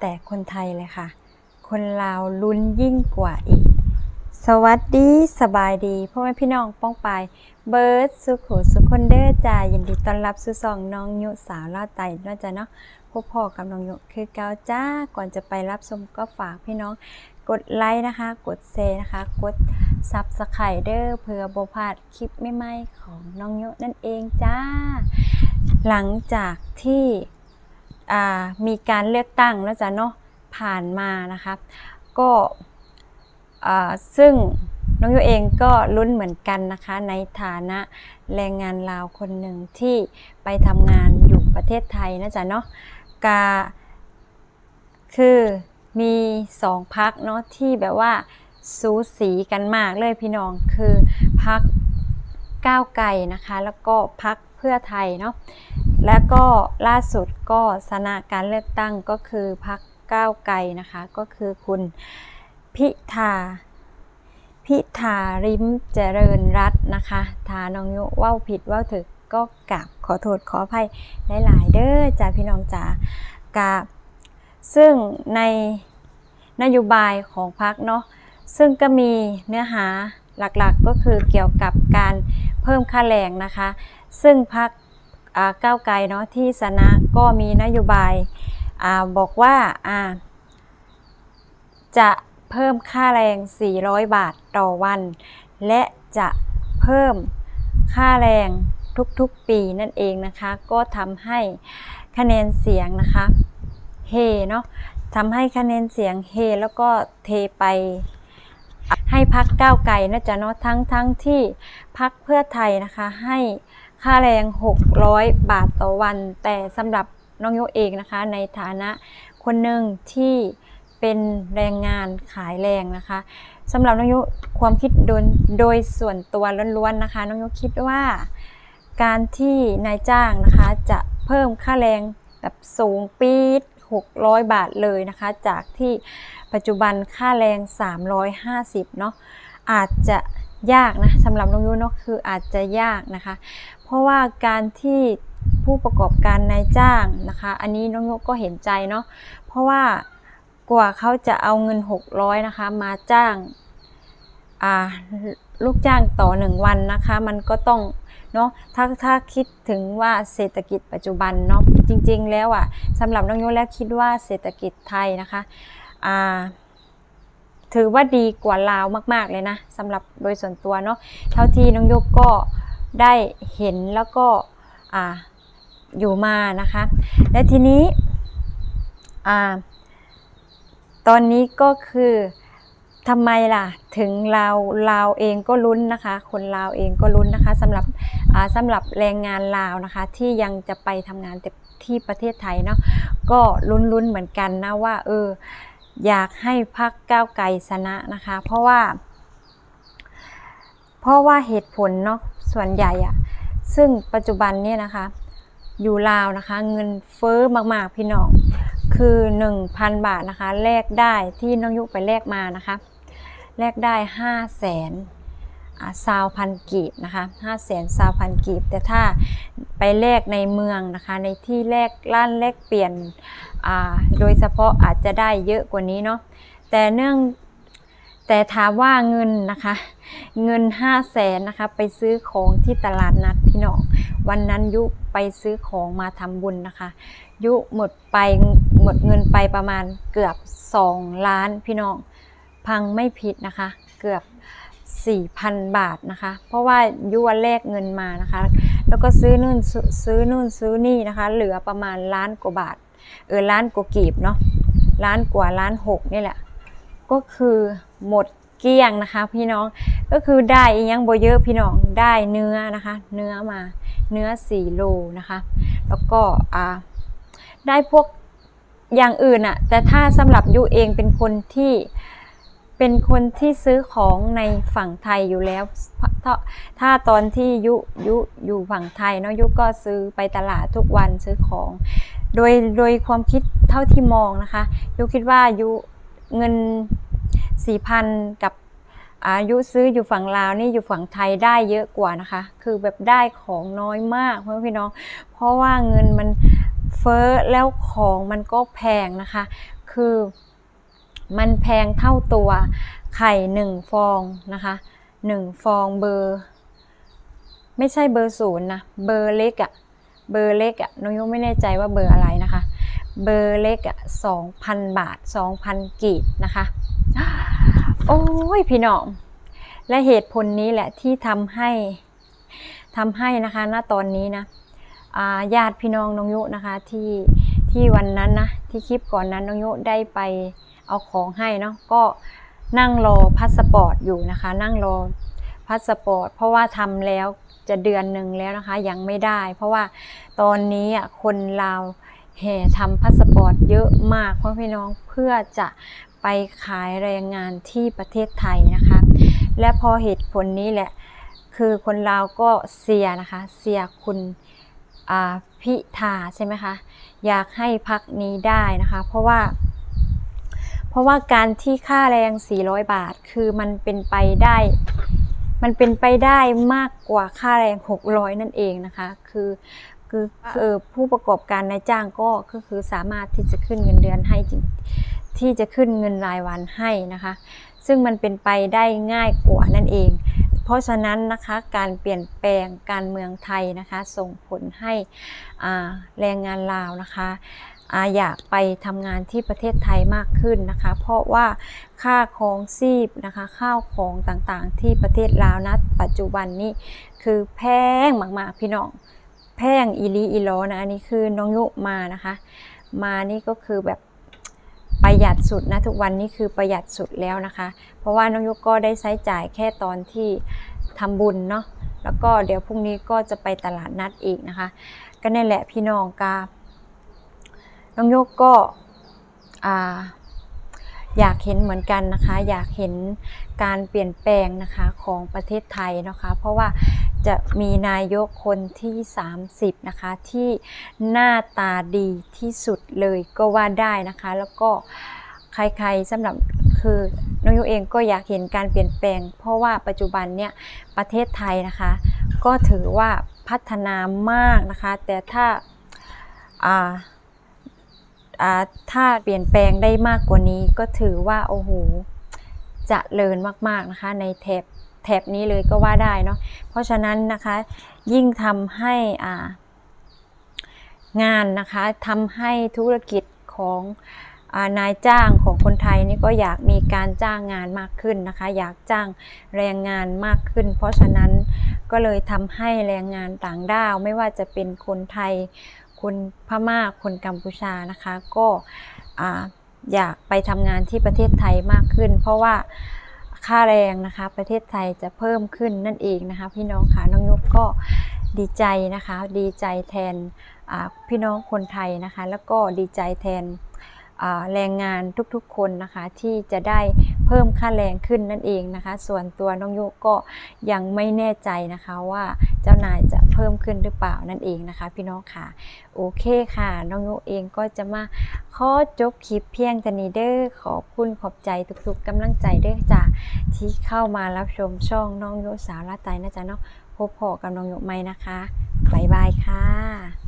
แต่คนไทยเลยค่ะ คนลาวลุ้นยิ่งกว่าอีก สวัสดีสบายดีพ่อแม่พี่น้องป้องไปเบิร์ดสุขสุขคนเด้อจ้ายินดีต้อนรับสู่ซองน้องยุสาวลาดไตเนาจะเนาะพบพ่อกับน้องยุคือเกาจ้าก่อนจะไปรับชมก็ฝากพี่น้องกดไลค์นะคะ กดแชร์นะคะ กดซับสไครเดอร์เพื่อบพลาดคลิปใหม่ๆของน้องยุนั่นเองจ้า หลังจากที่ มีการเลือกตั้งแล้วจ้ะเนาะผ่านมานะคะก็ซึ่งน้องโยเองก็ลุ้นเหมือนกันนะคะ ในฐานะแรงงานลาวคนหนึ่งที่ไปทำงานอยู่ประเทศไทยนะจ๊ะเนาะกาคือมีสองพักเนาะที่แบบว่าสูสีกันมากเลยพี่น้องคือพักก้าวไกลนะคะ แล้วก็พักเพื่อไทยเนาะ และก็ล่าสุดก็ชนะการเลือกตั้งก็คือพักก้าวไกลนะคะ ก็คือคุณพิธาพิธาริมเจริญรัตน์นะคะทานองยุว้าผิดว้าถึกก็กราบขอโทษขออภัยหลาย ๆ เด้อจ้าพี่น้องจ๋ากาซึ่งในนโยบายของพักเนาะซึ่งก็มีเนื้อหาหลักๆก็คือเกี่ยวกับการเพิ่มค่าแรงนะคะ ซึ่งพัก ก้าวไกลเนาะที่สนะก็มีนโยบายอบอกว่าอ่าจะเพิ่มค่าแรง 400 บาทต่อวัน และจะเพิ่มค่าแรงทุกๆปีนั่นเองนะคะ ก็ทำให้คะแนนเสียงนะคะเฮเนาะทำให้คะแนนเสียงเฮแล้วก็เทไปให้พักก้าวไกลนะจ๊ะเนาะทั้งทั้งที่พักเพื่อไทยนะคะให้ ค่าแรง 600 บาทต่อวัน แต่สำหรับน้องโยเองนะคะ ในฐานะคนหนึ่งที่เป็นแรงงานขายแรงนะคะสำหรับน้องโยความคิดโดยโดยส่วนตัวล้วนๆนะคะ น้องโยคิดว่าการที่นายจ้างนะคะจะเพิ่มค่าแรงแบบสูงปี๊ด600 บาทเลยนะคะ จากที่ปัจจุบันค่าแรง 350 เนาะอาจจะยากนะสำหรับน้องยุเนาะคืออาจจะยากนะคะ เพราะว่าการที่ผู้ประกอบการนายจ้างนะคะ อันนี้น้องยกก็เห็นใจเนาะเพราะว่ากว่าเขาจะเอาเงิน 600นะคะ มาจ้างาลูกจ้างต่อหนึ่งวันนะคะ มันก็ต้องเนาะถ้าถ้าคิดถึงว่าเศรษฐกิจปัจจุบันเนาะจริง ๆ แล้วอะ่ะสำหรับน้องยกแล้วคิดว่าเศรษฐกิจไทยนะคะถือว่าดีกว่าลาวมาก ๆ เลยนะสำหรับโดยส่วนตัวเนาะเท่าที่น้องยกก็ ได้เห็นแล้วก็อ่าอยู่มานะคะ และทีนี้อ่าตอนนี้ก็คือทำไมล่ะถึงเราเราเองก็ลุ้นนะคะ คนลาวเองก็ลุ้นนะคะสำหรับอ่าสำหรับแรงงานลาวนะคะ ที่ยังจะไปทำงานแต่ที่ประเทศไทยเนาะก็ลุ้นๆเหมือนกันนะว่าเอออยากให้พักก้าวไกลชนะนะคะ เพราะว่า เพราะว่าเหตุผลเนาะ ส่วนใหญ่อะซึ่งปัจจุบันเนี่ยนะคะ อยู่ลาวนะคะ เงินเฟ้อมากๆพี่น้อง คือ 1,000 บาทนะคะแลกได้ที่น้องยุไปแลกมานะคะแลกได้ 5 0 0แสนซาวพันกีบนะคะ5 0 0แสนซาวพันกีบ แต่ถ้าไปแลกในเมืองนะคะ ในที่แลกล้านแลกเปลี่ยน โดยเฉพาะอาจจะได้เยอะกว่านี้เนาะ แต่เนื่อง แต่ถามว่าเงินนะคะ เงิน5 0 0แสนนะคะ ไปซื้อของที่ตลาดนัดพี่น้อง วันนั้นยุไปซื้อของมาทำบุญนะคะ ยุหมดไปหมดเงินไปประมาณเกือบ2ล้านพี่น้อง พังไม่ผิดนะคะ เกือบ 4,000 บาทนะคะ เพราะว่ายุวันแรกเงินมานะคะ แล้วก็ซื้อนู่นซื้อซื้อนู่นซื้อนี่นะคะ เหลือประมาณล้านกว่าบาท เออล้านกว่ากีบเนาะล้านกว่าล้านหกนี่แหละ ก็คือ หมดเกลี้ยงนะคะ พี่น้องก็คือได้ยังโบเยอะพี่น้องได้เนื้อนะคะ เนื้อมาเนื้อ4โลนะคะ แล้วก็อ่าได้พวกอย่างอื่นอะแต่ถ้าสำหรับยุเองเป็นคนที่เป็นคนที่ซื้อของในฝั่งไทยอยู่แล้วถ้าถ้าตอนที่ยุยุอยู่ฝั่งไทยเนาะยุก็ซื้อไปตลาดทุกวันซื้อของ โดยโดยความคิดเท่าที่มองนะคะยุคิดว่ายุเงิน สี่พันกับอายุซื้ออยู่ฝั่งลาวนี่อยู่ฝั่งไทยได้เยอะกว่านะคะ คือแบบได้ของน้อยมากเพื่อนพี่น้อง เพราะว่าเงินมันเฟ้อแล้วของมันก็แพงนะคะ คือมันแพงเท่าตัวไข่หนึ่งฟองนะคะหนึ่งฟองเบอร์ ไม่ใช่เบอร์ศูนย์นะเบอร์เล็กอะเบอร์เล็กอะน้องยุไม่แน่ใจว่าเบอร์อะไรนะคะ เบอร์เล็กอะสองพันบาทสองพันกีบนะคะ โอ้ยพี่น้อง และเหตุผลนี้แหละที่ทำให้ทำให้นะคะ ณ ตอนนี้นะญาติพี่น้องน้องยุนะคะที่ที่วันนั้นนะที่คลิปก่อนนั้นน้องยุได้ไปเอาของให้เนาะก็นั่งรอพาสปอร์ตอยู่นะคะ นั่งรอพาสปอร์ตเพราะว่าทำแล้วจะเดือนหนึ่งแล้วนะคะ ยังไม่ได้ เพราะว่าตอนนี้อะคนลาวแห่ทำพาสปอร์ตเยอะมากเพื่อพี่น้องเพื่อจะ ไปขายแรงงานที่ประเทศไทยนะคะ และพอเหตุผลนี้แหละ คือคนลาวก็เสียนะคะ เสียคุณพิธาใช่ไหมคะ อยากให้พักนี้ได้นะคะ เพราะว่า เพราะว่าการที่ค่าแรง 400 บาท คือมันเป็นไปได้ มันเป็นไปได้มากกว่าค่าแรง 600 นั่นเองนะคะ คือคือเออผู้ประกอบการนายจ้างก็ก็คือสามารถที่จะขึ้นเงินเดือนให้จริง ที่จะขึ้นเงินรายวันให้นะคะ ซึ่งมันเป็นไปได้ง่ายกว่านั่นเอง เพราะฉะนั้นนะคะการเปลี่ยนแปลงการเมืองไทยนะคะ ส่งผลให้แรงงานลาวนะคะอยากไปทำงานที่ประเทศไทยมากขึ้นนะคะ เพราะว่าค่าครองชีพนะคะ ข้าวของต่างๆ ที่ประเทศลาวนะปัจจุบันนี้คือแพงมากๆพี่น้องแพงอีลีอีหลอนะอันนี้คือน้องยุมานะคะ มานี่ก็คือแบบ ประหยัดสุดนะทุกวันนี้คือประหยัดสุดแล้วนะคะ เพราะว่าน้องยุก็ได้ใช้จ่ายแค่ตอนที่ทำบุญเนาะแล้วก็เดี๋ยวพรุ่งนี้ก็จะไปตลาดนัดอีกนะคะ ก็นี่แหละพี่น้องกาน้องยุก็อ่าอยากเห็นเหมือนกันนะคะ อยากเห็นการเปลี่ยนแปลงนะคะของประเทศไทยนะคะ เพราะว่า จะมีนายกคนที่ 30 นะคะ ที่หน้าตาดีที่สุดเลยก็ว่าได้นะคะ แล้วก็ใครๆสำหรับคือน้องยุเองก็อยากเห็นการเปลี่ยนแปลง เพราะว่าปัจจุบันเนี่ยประเทศไทยนะคะ ก็ถือว่าพัฒนามากนะคะ แต่ถ้าอ่าถ้าเปลี่ยนแปลงได้มากกว่านี้ก็ถือว่า โอ้โหเจะเลินมาก ๆ นะคะ ในแถบ แถบนี้เลยก็ว่าได้เนาะเพราะฉะนั้นนะคะยิ่งทำให้งานนะคะทำให้ธุรกิจของอนายจ้างของคนไทยนี่ก็อยากมีการจ้างงานมากขึ้นนะคะ อยากจ้างแรงงานมากขึ้น เพราะฉะนั้นก็เลยทำให้แรงงานต่างด้าวไม่ว่าจะเป็นคนไทย คนพม่าคนกัมพูชานะคะ ก็อ่าอยากไปทำงานที่ประเทศไทยมากขึ้น เพราะว่า ค่าแรงนะคะ ประเทศไทยจะเพิ่มขึ้นนั่นเองนะคะ พี่น้องค่ะน้องยกก็ดีใจนะคะ ดีใจแทนพี่น้องคนไทยนะคะ แล้วก็ดีใจแทน แรงงานทุกๆคนนะคะที่จะได้เพิ่มค่าแรงขึ้นนั่นเองนะคะ ส่วนตัวน้องยุก็ยังไม่แน่ใจนะคะว่าเจ้านายจะเพิ่มขึ้นหรือเปล่านั่นเองนะคะ พี่น้องค่ะโอเคค่ะน้องยุเองก็จะมาขอจบคลิปเพียงแต่นี้เด้อขอบคุณขอบใจทุกๆกำลังใจเด้อจ้ะที่เข้ามารับชมช่องน้องยุสาวลาไตนะจ๊ะเนาะพบพอกับน้องยุไหมนะคะบ๊ายบายค่ะ